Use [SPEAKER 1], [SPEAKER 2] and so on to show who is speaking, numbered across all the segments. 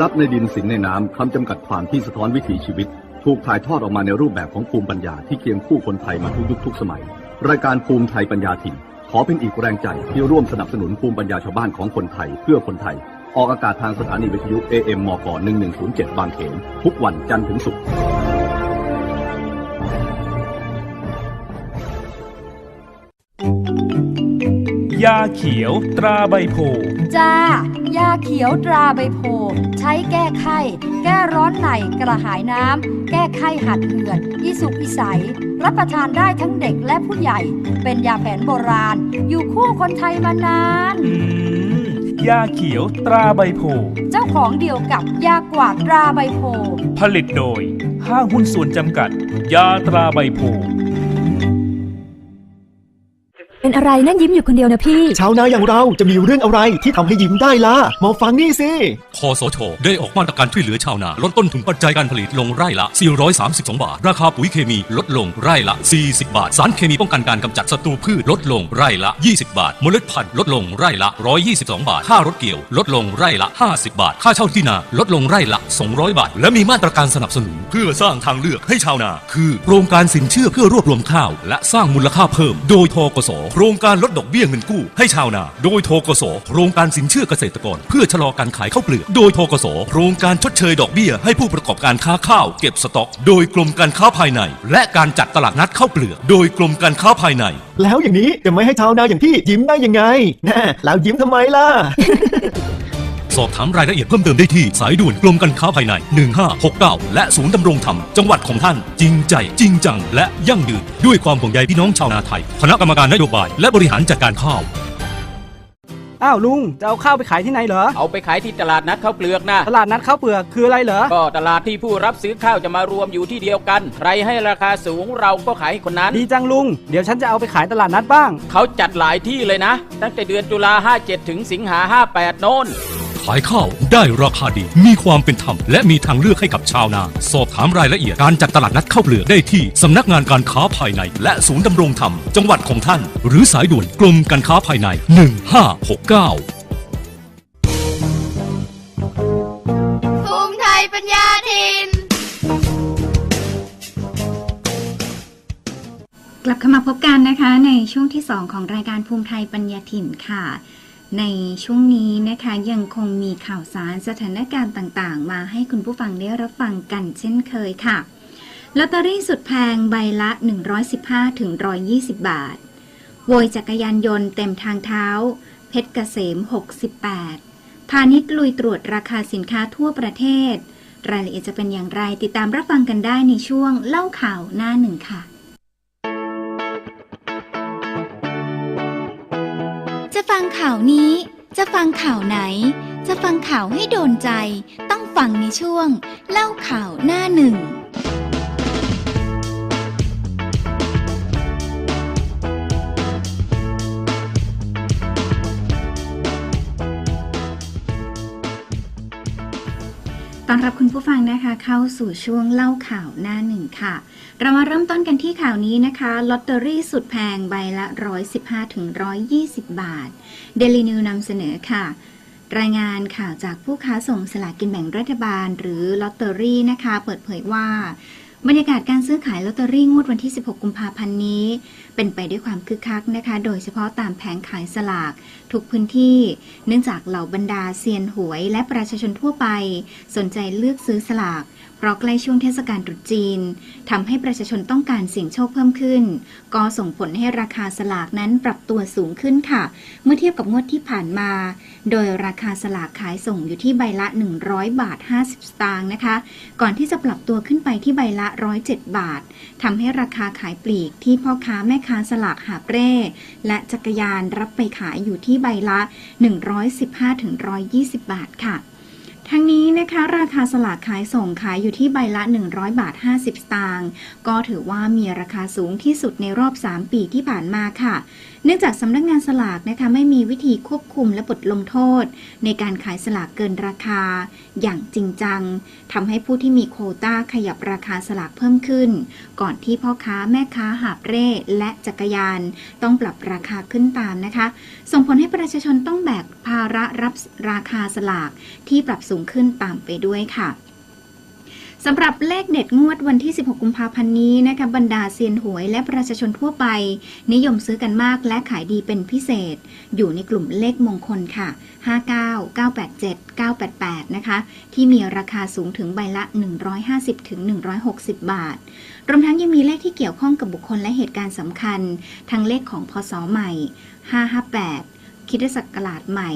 [SPEAKER 1] ทรัพย์ในดินสินในน้ำคำจำกัดความที่สะท้อนวิถีชีวิต ถูกถ่ายทอดออกมาในรูปแบบของภูมิปัญญาที่เคียงคู่คนไทยมาทุกยุคทุกสมัย รายการภูมิไทยปัญญาถิ่น ขอเป็นอีกแรงใจที่ร่วมสนับสนุนภูมิปัญญาชาวบ้านของคนไทย เพื่อคนไทย ออกอากาศทางสถานีวิทยุ AM มก1107 บางเขนทุกวันจันทร์ถึงศุกร์
[SPEAKER 2] ยาเขียวตราใบโพธิ์
[SPEAKER 3] จ้ายาเขียวตราใบโพธิ์ใช้แก้ไข้ แก้ร้อนในกระหายน้ำ แก้ไข้หัดเหือดอีสุกอีใสรับประทานได้ทั้งเด็กและผู้ใหญ่ เป็นยาแผนโบราณ อยู่คู่คนไทยมานาน
[SPEAKER 2] อืมยาเขียวตราใบโพธิ์
[SPEAKER 3] เจ้าของเดียวกับยากวาดตราใบโพธิ์
[SPEAKER 2] ผลิตโดย ห้างหุ้นส่วนจำกัด ยาตราใบโพธิ์
[SPEAKER 4] เป็นอะไรนั่นยิ้มอยู่คนเดียวนะพี่
[SPEAKER 5] ชาวนาอย่างเราจะมีเรื่องอะไรที่ทำให้ยิ้มได้ล่ะมาฟังนี่สิ
[SPEAKER 6] คอสชได้ออกมาตรการช่วยเหลือชาวนา ลดต้นทุนปัจจัยการผลิตลงไร่ละ 432 บาท ราคาปุ๋ยเคมีลดลงไร่ละ 40 บาท สารเคมีป้องกันการกำจัดศัตรูพืชลดลงไร่ละ 20 บาทเมล็ดพันธุ์ลดลงไร่ละ 122 บาท ค่ารถเกี่ยว ลดลงไร่ละ 50 บาท ค่าเช่าที่นาลดลงไร่ละ 200 บาท และมีมาตรการสนับสนุน เพื่อสร้างทางเลือกให้ชาวนา คือโครงการสินเชื่อเพื่อรวบรวมข้าว และสร้างมูลค่าเพิ่ม โดยทกสโครงการลดดอกเบี้ยเงินกู้ให้ชาวนา โดยทกส โครงการสินเชื่อเกษตรกร เพื่อชะลอการขายข้าวเปลือก โดยทกส โครงการชดเชยดอกเบี้ยให้ผู้ประกอบการค้าข้าวเก็บสต็อก โดยกรมการค้าภายใน และการจัดตลาดนัดข้าวเปลือกโดยกรมการค้าภายใน
[SPEAKER 5] แล้วอย่างนี้จะไม่ให้ชาวนาอย่างพี่ยิ้มได้ยังไงแน่แล้วยิ้มทำไมล่ะ
[SPEAKER 6] สอบถามรายละเอียดเพิ่มเติมได้ที่สายด่วนกรมการค้าภายใน 1569 และศูนย์ดำรงธรรม จังหวัดของท่าน จริงใจ จริงจัง และยั่งยืน ด้วยความห่วงใยพี่น้องชาวนาไทย คณะกรรมการนโยบาย และบริหารจัดการข้าว
[SPEAKER 7] อ้าวลุงจะเอาข้าวไปขายที่ไหนเหรอ
[SPEAKER 8] เอาไปขายที่ตลาดนัดข้าวเปลือกนะ
[SPEAKER 7] ตลาดนัดข้าวเปลือกคืออะไรเหรอ
[SPEAKER 8] ก็ตลาดที่ผู้รับซื้อข้าวจะมารวมอยู่ที่เดียวกัน ใครให้ราคาสูงเราก็ขายให้คนนั้น
[SPEAKER 7] ดีจังลุง เดี๋ยวฉันจะเอาไปขายตลาดนัดบ้าง
[SPEAKER 8] เขาจัดหลายที่เลยนะ ตั้งแต่เดือนตุลา57 ถึงสิงหา58 โน้น
[SPEAKER 6] ขายข้าวได้ราคาดี มีความเป็นธรรมและมีทางเลือกให้กับชาวนา สอบถามรายละเอียดการจัดตลาดนัดข้าวเปลือกได้ที่สำนักงานการค้าภายใน และศูนย์ดำรงธรรม จังหวัดของท่าน หรือสายด่วนกรมการค้าภายใน 1569
[SPEAKER 9] ภูมิไทยปัญญาถิ่น
[SPEAKER 10] กลับเข้ามาพบกันนะคะในช่วงที่ 2 ของรายการภูมิไทยปัญญาถิ่นค่ะ ในช่วงนี้นะคะยังคงมีข่าวสารสถานการณ์ต่างๆ มาให้คุณผู้ฟังได้รับฟังกันเช่นเคยค่ะ ลอตเตอรี่สุดแพงใบละ 115ถึง120 บาท โวยจักรยานยนต์เต็มทางเท้า เพชรเกษม 68 พาณิชย์ลุยตรวจราคาสินค้าทั่วประเทศ รายละเอียดจะเป็นอย่างไรติดตามรับฟังกันได้ในช่วงเล่าข่าวหน้าหนึ่งค่ะ
[SPEAKER 9] ฟังข่าวนี้ จะฟังข่าวไหน จะฟังข่าวให้โดนใจ ต้องฟังในช่วง เล่าข่าวหน้าหนึ่ง
[SPEAKER 10] ต้อนรับคุณผู้ฟังนะคะเข้าสู่ช่วงเล่าข่าวหน้าหนึ่งค่ะ เรามาเริ่มต้นกันที่ข่าวนี้นะคะลอตเตอรี่สุดแพงใบละ 115ถึง120 บาท เดลินิวนำเสนอค่ะ รายงานข่าวจากผู้ค้าส่งสลากกินแบ่งรัฐบาล หรือลอตเตอรี่นะคะ เปิดเผยว่า บรรยากาศการซื้อขายลอตเตอรี่งวดวันที่ 16 กุมภาพันธ์นี้ เป็นไปด้วยความคึกคักนะคะ โดยเฉพาะตามแผงขายสลาก ทุกพื้นที่ เนื่องจากเหล่าบรรดาเซียนหวยและประชาชนทั่วไป สนใจเลือกซื้อสลาก เพราะใกล้ช่วงเทศกาลตรุษจีนทำให้ประชาชนต้องการเสี่ยงโชคเพิ่มขึ้น ก็ส่งผลให้ราคาสลากนั้นปรับตัวสูงขึ้นค่ะ เมื่อเทียบกับงวดที่ผ่านมา โดยราคาสลากขายส่งอยู่ที่ใบละ 100 บาท 50 สตางค์นะคะ ก่อนที่จะปรับตัวขึ้นไปที่ใบละ 107 บาททำให้ราคาขายปลีกที่พ่อค้าแม่ค้าสลากหาเร่และจักรยานรับไปขายอยู่ที่ใบละ 115-120 บาทค่ะ ทั้งนี้นะคะราคาสลากขายส่งขายอยู่ที่ใบละ 100 บาท 50 สตางค์ก็ถือว่ามีราคาสูงที่สุดในรอบ 3 ปีที่ผ่านมาค่ะเนื่องจากสำนักงานสลากนะคะไม่มีวิธีควบคุมและบทลงโทษ ในการขายสลากเกินราคา อย่างจริงจังทำให้ผู้ที่มีโควต้าขยับราคาสลากเพิ่มขึ้น ก่อนที่พ่อค้าแม่ค้าหาบเร่และจักรยาน ต้องปรับราคาขึ้นตามนะคะ ส่งผลให้ประชาชนต้องแบกภาระรับราคาสลากที่ปรับสูงขึ้นตามไปด้วยค่ะ สำหรับเลขเด็ดงวดวันที่ 16 กุมภาพันธ์นี้นะคะบรรดาเซียนหวยและประชาชนทั่วไป นิยมซื้อกันมากและขายดีเป็นพิเศษ อยู่ในกลุ่มเลขมงคลค่ะ 59 987 988 นะคะ ที่มีราคาสูงถึงใบละ 150ถึง160 บาท รวมทั้งยังมีเลขที่เกี่ยวข้องกับบุคคลและเหตุการณ์สำคัญ ทั้งเลขของพศใหม่ 558คิดศักราชใหม่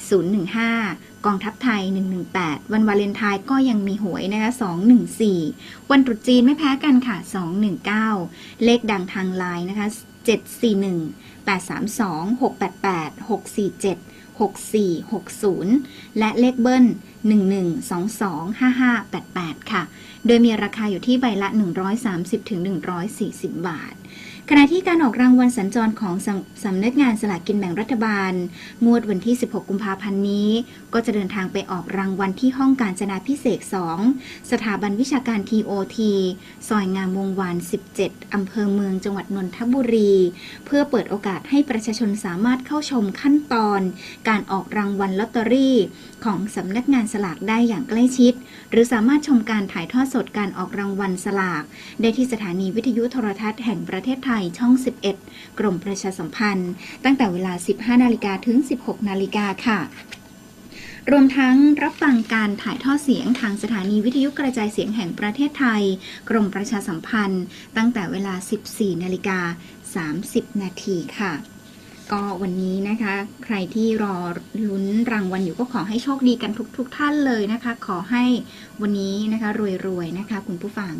[SPEAKER 10] 015 กองทัพไทย 118 วันวาเลนไทน์ก็ยังมีหวยนะคะ 214 วันตรุษจีนไม่แพ้กันค่ะ 219 เลขดังทางไลน์นะคะ 741 832 688 647 6460 และเลขเบิ้ล 11225588 ค่ะ โดยมีราคาอยู่ที่ใบละ 130-140 บาท ขณะที่การออกรางวัลสัญจรของสำสำนักงานสลากกินแบ่งรัฐบาล งวดวันที่ 16 กุมภาพันธ์นี้ ก็จะเดินทางไปออกรางวัลที่ห้องการจนาพิเศษ 2 สถาบันวิชาการ TOT ซอยงามวงวาน 17 อำเภอเมืองจังหวัดนนทบุรี เพื่อเปิดโอกาสให้ประชาชนสามารถเข้าชมขั้นตอน การออกรางวัลลอตเตอรี่ ของสำนักงานสลากได้อย่างใกล้ชิด หรือสามารถชมการถ่ายทอดสดการออกรางวัลสลาก ได้ที่สถานีวิทยุโทรทัศน์แห่งประเทศไทยช่อง 11 กรมประชาสัมพันธ์ ตั้งแต่เวลา 15 นาฬิกาถึง 16 นาฬิกาค่ะรวมทั้งรับฟังการถ่ายทอดเสียงทางสถานีวิทยุกระจายเสียงแห่งประเทศไทย กรมประชาสัมพันธ์ ตั้งแต่เวลา 14 นาฬิกา 30 นาทีค่ะ ก็วันนี้นะคะ ใครที่รอลุ้นรางวัลอยู่ก็ขอให้โชคดีกันทุกๆทท่านเลยนะคะ ขอให้วันนี้นะคะรวยๆนะคะ คุณผู้ฟัง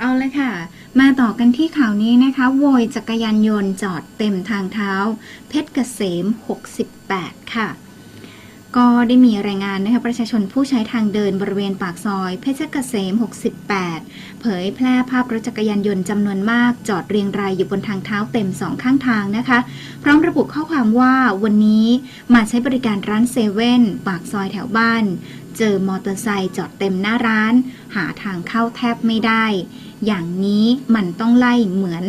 [SPEAKER 10] เอาเลยค่ะ มาต่อกันที่ข่าวนี้นะคะ โวยจักรยานยนต์จอดเต็มทางเท้า เพชรเกษม 68 ค่ะ ก็ได้มีรายงานนะคะประชาชนผู้ใช้ทางเดินบริเวณปากซอย เพชรเกษม 68 เผยแพร่ภาพรถจักรยานยนต์จำนวนมาก จอดเรียงรายอยู่บนทางเท้าเต็มสองข้างทางนะคะ พร้อมระบุข้อความว่าวันนี้มาใช้บริการร้านเซเว่นปากซอยแถวบ้านเจอมอเตอร์ไซค์จอดเต็มหน้าร้าน หาทางเข้าแทบไม่ได้ อย่างนี้มันต้องไล่เหมือน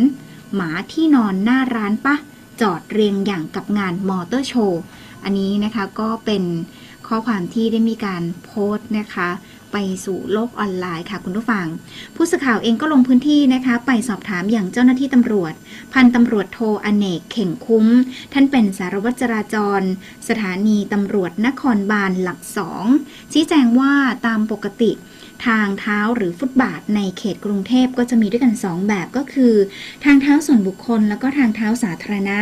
[SPEAKER 10] หมาที่นอนหน้าร้านปะ จอดเรียงอย่างกับงานมอเตอร์โชว์ อันนี้นะคะก็เป็นข้อความที่ได้มีการโพสต์นะคะ ไปสู่โลกออนไลน์ค่ะคุณผู้ฟัง ผู้สื่อข่าวเองก็ลงพื้นที่นะคะ ไปสอบถามอย่างเจ้าหน้าที่ตำรวจ พันตำรวจโทอเนกเข่งคุ้ม ท่านเป็นสารวัตรจราจร สถานีตำรวจนครบาลหลักสองชี้แจงว่าตามปกติ ทางเท้าหรือฟุตบาทในเขตกรุงเทพก็จะมีด้วยกัน 2 แบบก็คือ ทางเท้าส่วนบุคคล แล้วก็ทางเท้าสาธารณะ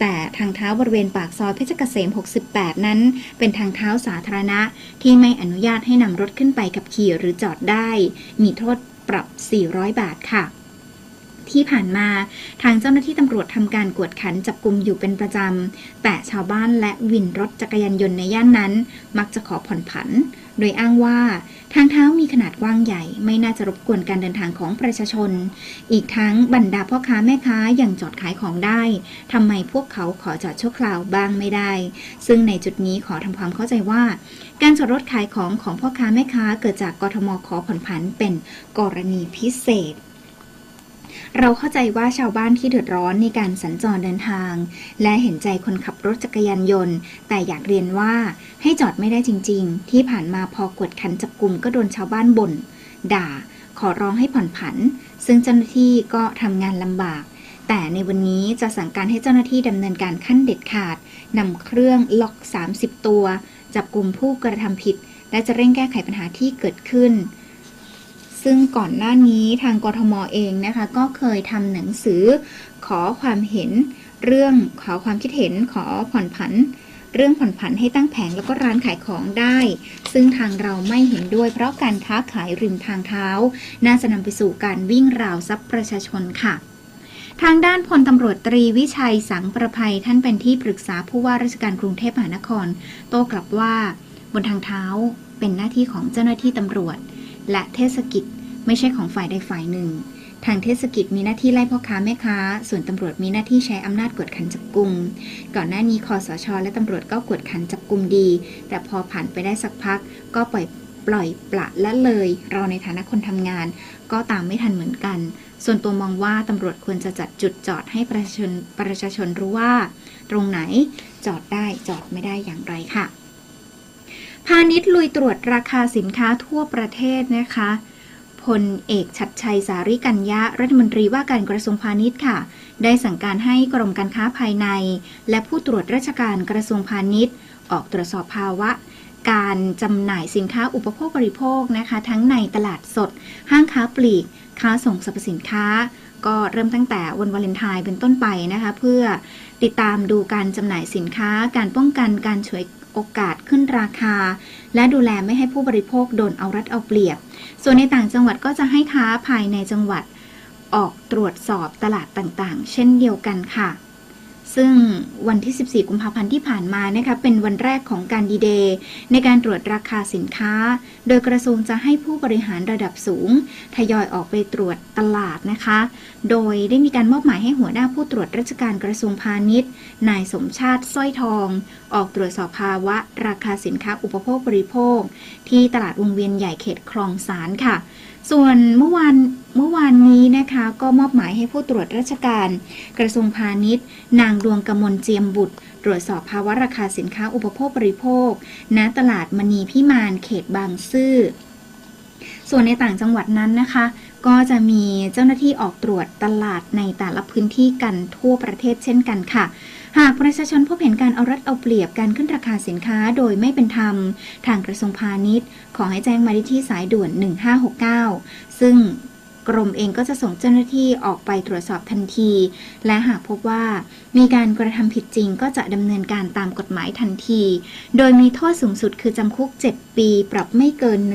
[SPEAKER 10] แต่ทางเท้าบริเวณปากซอยเพชรเกษม 68 นั้น เป็นทางเท้าสาธารณะ ที่ไม่อนุญาตให้นำรถขึ้นไปกับขี่หรือจอดได้ มีโทษปรับ 400 บาทค่ะที่ผ่านมาทางเจ้าหน้าที่ตำรวจทำการกวดขันจับกลุ่มอยู่เป็นประจำ แต่ชาวบ้านและวินรถจักรยานยนต์ในย่านนั้น มักจะขอผ่อนผัน โดยอ้างว่าทางเท้ามีขนาดกว้างใหญ่ไม่น่าจะรบกวนการเดินทางของประชาชน อีกทั้งบรรดาพ่อค้าแม่ค้ายังจอดขายของได้ทำไมพวกเขาขอจอดชั่วคราวบ้างไม่ได้ ซึ่งในจุดนี้ขอทำความเข้าใจว่า การจอดรถขายของของพ่อค้าแม่ค้าเกิดจากกทมขอผ่อนผันเป็นกรณีพิเศษ เราเข้าใจว่าชาวบ้านที่เดือดร้อนในการสัญจรเดินทาง และเห็นใจคนขับรถจักรยานยนต์ แต่อยากเรียนว่าให้จอดไม่ได้จริง ๆ ที่ผ่านมาพอกวดขันจับกลุ่มก็โดนชาวบ้านบ่นด่า ขอร้องให้ผ่อนผัน ซึ่งเจ้าหน้าที่ก็ทำงานลำบาก แต่ในวันนี้จะสั่งการให้เจ้าหน้าที่ดำเนินการขั้นเด็ดขาดนำเครื่องล็อก 30 ตัว จับกลุ่มผู้กระทำผิด และจะเร่งแก้ไขปัญหาที่เกิดขึ้น ซึ่งก่อนหน้านี้ทางกทมเองนะคะ ก็เคยทำหนังสือขอความเห็นเรื่องขอความคิดเห็นขอผ่อนผัน เรื่องผ่อนผันให้ตั้งแผงแล้วก็ร้านขายของได้ ซึ่งทางเราไม่เห็นด้วย เพราะการค้าขายริมทางเท้า น่าจะนำไปสู่การวิ่งราวทรัพย์ประชาชนค่ะทางด้านพลตำรวจตรีวิชัยสังประภัยท่านเป็นที่ปรึกษาผู้ว่าราชการกรุงเทพมหานคร โต้กลับว่า บนทางเท้าเป็นหน้าที่ของเจ้าหน้าที่ตำรวจ และเทศกิจไม่ใช่ของฝ่ายใดฝ่ายหนึ่ง ทางเทศกิจมีหน้าที่ไล่พ่อค้าแม่ค้า ส่วนตำรวจมีหน้าที่ใช้อำนาจกวดขันจับกลุ่ม ก่อนหน้านี้คอสช และตำรวจก็กวดขันจับกลุ่มดี แต่พอผ่านไปได้สักพัก ก็ปล่อยปล่อยปละละเลย เราในฐานะคนทำงาน ก็ตามไม่ทันเหมือนกัน ส่วนตัวมองว่าตำรวจควรจะจัดจุดจอดให้ประชาชนประชาชนรู้ว่า ตรงไหนจอดได้จอดไม่ได้อย่างไรค่ะ พาณิชย์ลุยตรวจราคาสินค้าทั่วประเทศนะคะพลเอกชัดชัยสาริกัญญะรัฐมนตรีว่าการกระทรวงพาณิชย์ค่ะ ได้สั่งการให้กรมการค้าภายใน และผู้ตรวจราชการกระทรวงพาณิชย์ ออกตรวจสอบภาวะ การจำหน่ายสินค้าอุปโภคบริโภคนะคะ ทั้งในตลาดสด ห้างค้าปลีก ค้าส่งสรรพสินค้า ก็เริ่มตั้งแต่วันวาเลนไทน์เป็นต้นไปนะคะ เพื่อติดตามดูการจำหน่ายสินค้า การป้องกันการฉวย โอกาสขึ้นราคา และดูแลไม่ให้ผู้บริโภคโดนเอารัดเอาเปรียบ ส่วนในต่างจังหวัดก็จะให้ค้าภายในจังหวัด ออกตรวจสอบตลาดต่างๆ เช่นเดียวกันค่ะ ซึ่งวันที่ 14 กุมภาพันธ์ที่ผ่านมานะคะเป็นวันแรกของการดีเดย์ในการตรวจราคาสินค้า โดยกระทรวงจะให้ผู้บริหารระดับสูง ทยอยออกไปตรวจตลาดนะคะ โดยได้มีการมอบหมายให้หัวหน้าผู้ตรวจราชการกระทรวงพาณิชย์ นายสมชาติสร้อยทอง ออกตรวจสอบภาวะ ราคาสินค้าอุปโภคบริโภค ที่ตลาดวงเวียนใหญ่เขตคลองสารค่ะ ส่วนเมื่อวานเมื่อวานนี้นะคะก็มอบหมายให้ผู้ตรวจราชการ กระทรวงพาณิชย์ นางดวงกมลเจียมบุตร ตรวจสอบภาวะราคาสินค้าอุปโภคบริโภค ณตลาดมณีพิมานเขตบางซื่อ ส่วนในต่างจังหวัดนั้นนะคะ ก็จะมีเจ้าหน้าที่ออกตรวจตลาดในแต่ละพื้นที่กันทั่วประเทศเช่นกันค่ะ หากประชาชนพบเห็นการเอารัดเอาเปรียบการขึ้นราคาสินค้าโดยไม่เป็นธรรม ทางกระทรวงพาณิชย์ ขอให้แจ้งมาด้ที่สายด่วน 1569 ซึ่งกรมเองก็จะส่งเจ้าหน้าที่ออกไปตรวจสอบทันที และหากพบว่ามีการกระทำผิดจริงก็จะดำเนินการตามกฎหมายทันที โดยมีโทษสูงสุดคือจำคุก 7 ปีปรับไม่เกิน 1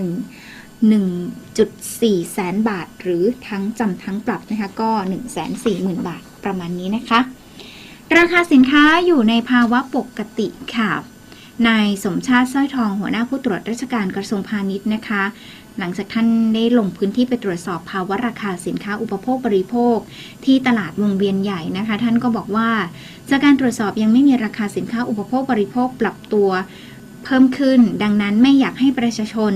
[SPEAKER 10] 1.4 แสนบาท หรือทั้งจำทั้งปรับนะคะก็ 140,000 บาทประมาณนี้นะคะ ราคาสินค้าอยู่ในภาวะปกติค่ะ นายสมชาติสร้อยทองหัวหน้าผู้ตรวจราชการกระทรวงพาณิชย์นะคะ หลังจากท่านได้ลงพื้นที่ไปตรวจสอบภาวะราคาสินค้าอุปโภคบริโภค ที่ตลาดวงเวียนใหญ่นะคะ ท่านก็บอกว่า จากการตรวจสอบยังไม่มีราคาสินค้าอุปโภคบริโภคปรับตัวเพิ่มขึ้น ดังนั้นไม่อยากให้ประชาชน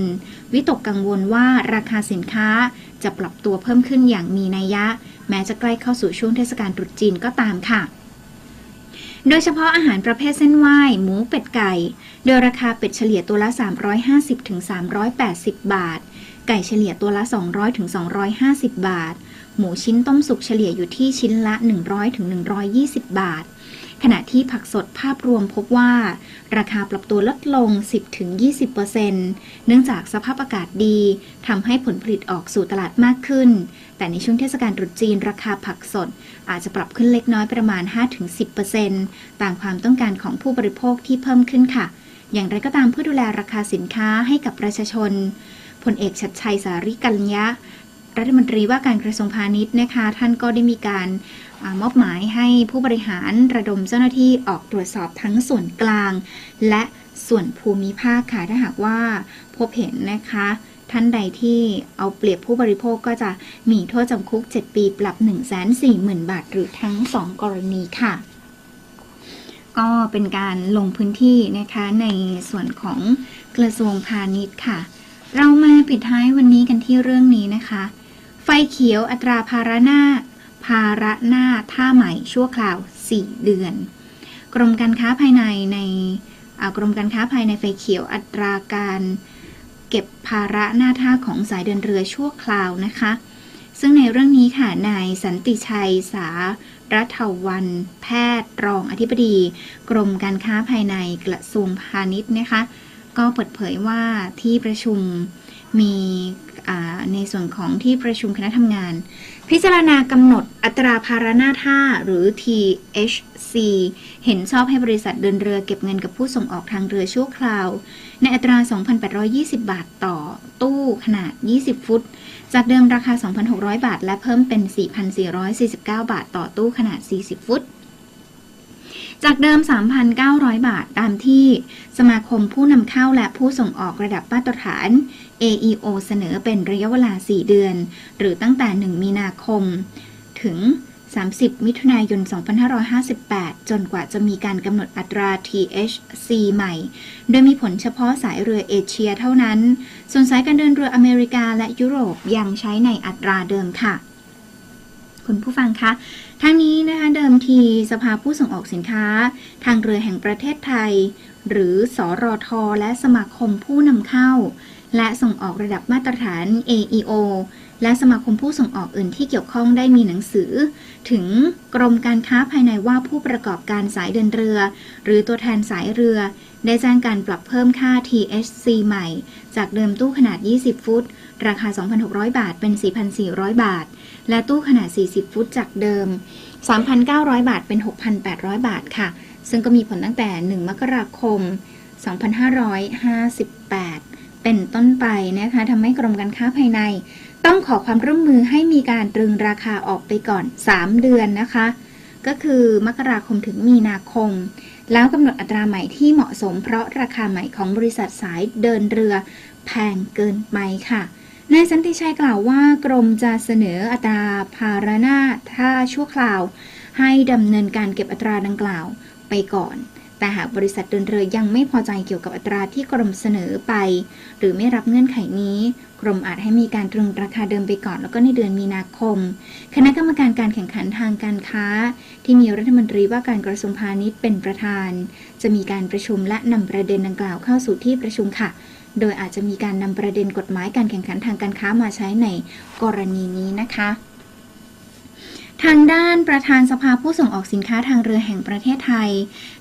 [SPEAKER 10] วิตกกังวลว่าราคาสินค้าจะปรับตัวเพิ่มขึ้นอย่างมีนัยยะ แม้จะใกล้เข้าสู่ช่วงเทศกาลตรุษจีนก็ตามค่ะ โดยเฉพาะอาหารประเภทเส้นไหว้หมูเป็ดไก่ โดยราคาเป็ดเฉลี่ยตัวละ 350-380 บาท ไก่เฉลี่ยตัวละ 200-250 บาท หมูชิ้นต้มสุกเฉลี่ยอยู่ที่ชิ้นละ 100-120 บาท ขณะที่ผักสดภาพรวมพบว่า ราคาปรับตัวลดลง 10-20%เนื่องจากสภาพอากาศดีทำให้ผลผลิตออกสู่ตลาดมากขึ้น แต่ในช่วงเทศกาลตรุษจีนราคาผักสด อาจจะปรับขึ้นเล็กน้อยประมาณ 5-10%ตามความต้องการของผู้บริโภคที่เพิ่มขึ้นค่ะ อย่างไรก็ตามเพื่อดูแลราคาสินค้าให้กับประชาชนพลเอกชัดชัยสาริกัญญะรัฐมนตรีว่าการกระทรวงพาณิชย์นะคะ ท่านก็ได้มีการอมอบหมายให้ผู้บริหารระดมเจ้าหน้าที่ออกตรวจสอบทั้งส่วนกลาง และส่วนภูมิภาคค่ะถ้าหากว่าพบเห็นนะคะ ท่านใดที่เอาเปรียบผู้บริโภคก็จะมีโทษจำคุก 7 ปีปรับ 140,000 บาท หรือทั้ง 2 กรณีค่ะ ก็เป็นการลงพื้นที่นะคะในส่วนของกระทรวงพาณิชย์ค่ะ เรามาปิดท้ายวันนี้กันที่เรื่องนี้นะคะ ไฟเขียวอัตราภาระหน้าภาระหน้าท่าใหม่ชั่วคราว 4 เดือน กรมการค้าภายในในกรมการค้าภายในไฟเขียวอัตราการ เก็บภาระหน้าท่าของสายเดินเรือชั่วคราวนะคะ ซึ่งในเรื่องนี้ค่ะนายสันติชัยสารัฐวัน แพทย์ รองอธิบดี กรมการค้าภายในกระทรวงพาณิชย์นะคะ ก็เปิดเผยว่าที่ประชุมมี ในส่วนของที่ประชุมคณะทำงาน พิจารณากำหนดอัตราภาระหน้าท่าหรือ THC เห็นชอบให้บริษัทเดินเรือเก็บเงินกับผู้ส่งออกทางเรือชั่วคราว ในอัตรา 2,820 บาทต่อตู้ขนาด 20 ฟุต จากเดิมราคา 2,600 บาท และเพิ่มเป็น 4,449 บาทต่อตู้ขนาด 40 ฟุตจากเดิม 3,900 บาท ตามที่สมาคมผู้นำเข้าและผู้ส่งออกระดับมาตรฐาน AEO เสนอเป็นระยะเวลา 4 เดือน หรือตั้งแต่ 1 มีนาคม ถึง 30 มิถุนายน 2558 จนกว่าจะมีการกำหนดอัตรา THC ใหม่ โดยมีผลเฉพาะสายเรือเอเชียเท่านั้น ส่วนสายการเดินเรืออเมริกาและยุโรปยังใช้ในอัตราเดิมค่ะคุณผู้ฟังคะทั้งนี้นะคะเดิมทีสภาผู้ส่งออกสินค้า ทางเรือแห่งประเทศไทย หรือสอรอทอและสมาคมผู้นำเข้า และส่งออกระดับมาตรฐาน AEO และสมาคมผู้ส่งออกอื่นที่เกี่ยวข้องได้มีหนังสือ ถึงกรมการค้าภายในว่าผู้ประกอบการสายเดินเรือ หรือตัวแทนสายเรือ ได้แจ้งการปรับเพิ่มค่า THC ใหม่ จากเดิมตู้ขนาด 20 ฟุต ราคา 2,600 บาทเป็น 4,400 บาท และตู้ขนาด 40 ฟุตจากเดิม 3,900 บาทเป็น 6,800 บาทค่ะ ซึ่งก็มีผลตั้งแต่ 1 มกราคม 2558 เป็นต้นไปนะคะทำให้กรมการค้าภายใน ต้องขอความร่วมมือให้มีการตรึงราคาออกไปก่อน 3 เดือนนะคะ ก็คือมกราคมถึงมีนาคม แล้วกำหนดอัตราใหม่ที่เหมาะสม เพราะราคาใหม่ของบริษัทสายเดินเรือแพงเกินไปค่ะนายสันติชัยกล่าวว่ากรมจะเสนออัตราภาระหน้าถ้าชั่วคราว ให้ดำเนินการเก็บอัตราดังกล่าวไปก่อน แต่หากบริษัทเดินเรือยังไม่พอใจเกี่ยวกับอัตราที่กรมเสนอไป หรือไม่รับเงื่อนไขนี้ กรมอาจให้มีการตรึงราคาเดิมไปก่อนแล้วก็ในเดือนมีนาคม คณะกรรมการการแข่งขันทางการค้า ที่มีรัฐมนตรีว่าการกระทรวงพาณิชย์เป็นประธาน จะมีการประชุมและนำประเด็นดังกล่าวเข้าสู่ที่ประชุมค่ะ โดยอาจจะมีการนำประเด็นกฎหมายการแข่งขันทางการค้ามาใช้ในกรณีนี้นะคะ ทางด้านประธานสภาผู้ส่งออกสินค้าทางเรือแห่งประเทศไทย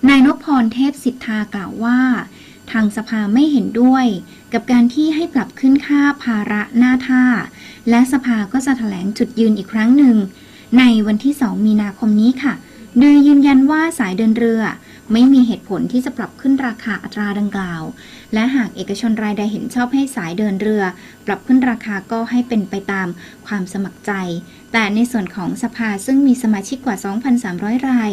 [SPEAKER 10] นายนพพรเทพสิทธากล่าวว่า ทางสภาไม่เห็นด้วย กับการที่ให้ปรับขึ้นค่าภาระหน้าท่า และสภาก็จะแถลงจุดยืนอีกครั้งหนึ่ง ในวันที่ 2 มีนาคมนี้ค่ะ โดยยืนยันว่าสายเดินเรือ ไม่มีเหตุผลที่จะปรับขึ้นราคาอัตราดังกล่าว และหากเอกชนรายใดเห็นชอบให้สายเดินเรือ ปรับขึ้นราคาก็ให้เป็นไปตามความสมัครใจ แต่ในส่วนของสภาซึ่งมีสมาชิกกว่า 2,300 ราย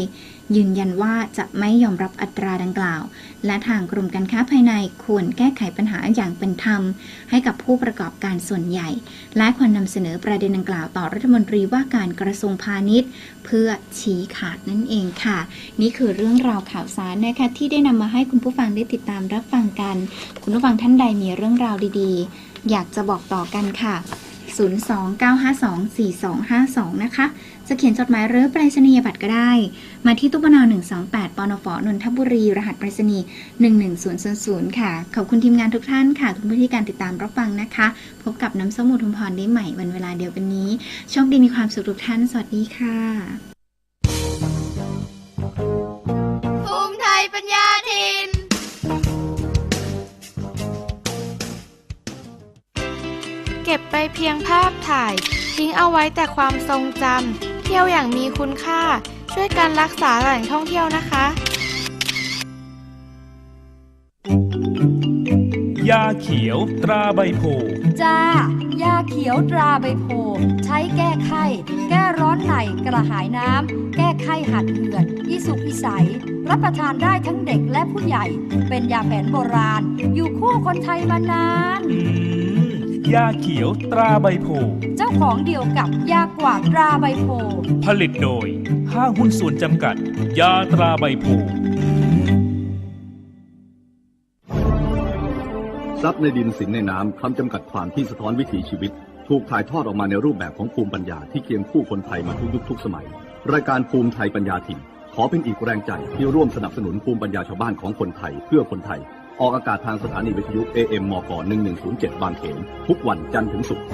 [SPEAKER 10] ยืนยันว่าจะไม่ยอมรับอัตราดังกล่าว และทางกรมการค้าภายในควรแก้ไขปัญหาอย่างเป็นธรรม ให้กับผู้ประกอบการส่วนใหญ่ และควรนำเสนอประเด็นดังกล่าวต่อรัฐมนตรีว่าการกระทรวงพาณิชย์ เพื่อชี้ขาดนั่นเองค่ะ นี่คือเรื่องราวข่าวสารนะคะที่ได้นำมาให้คุณผู้ฟังได้ติดตามรับฟังกัน คุณผู้ฟังท่านใดมีเรื่องราวดีๆ อยากจะบอกต่อกันค่ะ 029524252 นะคะ จะเขียนจดหมายหรือไปรษณียบัตรก็ได้ มาที่ตู้ปน128ปนฟนนทบุรี รหัสไปรษณีย์11000 ค่ะ ขอบคุณทีมงานทุกท่านค่ะทุกที่การติดตามรับฟังนะคะ พบกับน้ำส้มอุทุมพรได้ใหม่วันเวลาเดียวกันนี้ โชคดีมีความสุขทุกท่าน สวัสดีค่ะ
[SPEAKER 11] เก็บไปเพียงภาพถ่าย ทิ้งเอาไว้แต่ความทรงจำเที่ยวอย่างมีคุณค่า ช่วยกันรักษาแหล่งท่องเที่ยวนะคะ
[SPEAKER 2] ยาเขียวตราใบโพธิ์
[SPEAKER 3] จ้ายาเขียวตราใบโพธิ์ใช้แก้ไข้ แก้ร้อนในกระหายน้ำ แก้ไข้หัดเหือดอีสุกอีใส รับประทานได้ทั้งเด็กและผู้ใหญ่ เป็นยาแผนโบราณ อยู่คู่คนไทยมานาน
[SPEAKER 2] อืม ยาเขียวตราใบโพธิ์
[SPEAKER 3] เจ้าของเดียวกับยากว่าตราใบโพธิ์
[SPEAKER 2] ผลิตโดย ห้างหุ้นส่วนจำกัด ยาตราใบโพธิ์
[SPEAKER 1] ทรัพย์ในดินสินในน้ำคำจำกัดความที่สะท้อนวิถีชีวิต ถูกถ่ายทอดออกมาในรูปแบบของภูมิปัญญาที่เคียงคู่คนไทยมาทุกยุคทุกสมัย รายการภูมิไทยปัญญาถิ่นขอเป็นอีกแรงใจที่ร่วมสนับสนุนภูมิปัญญาชาวบ้านของคนไทยเพื่อคนไทย ออกอากาศทางสถานีวิทยุ AM มก1107 บางเขนทุกวันจันทร์ถึงศุกร์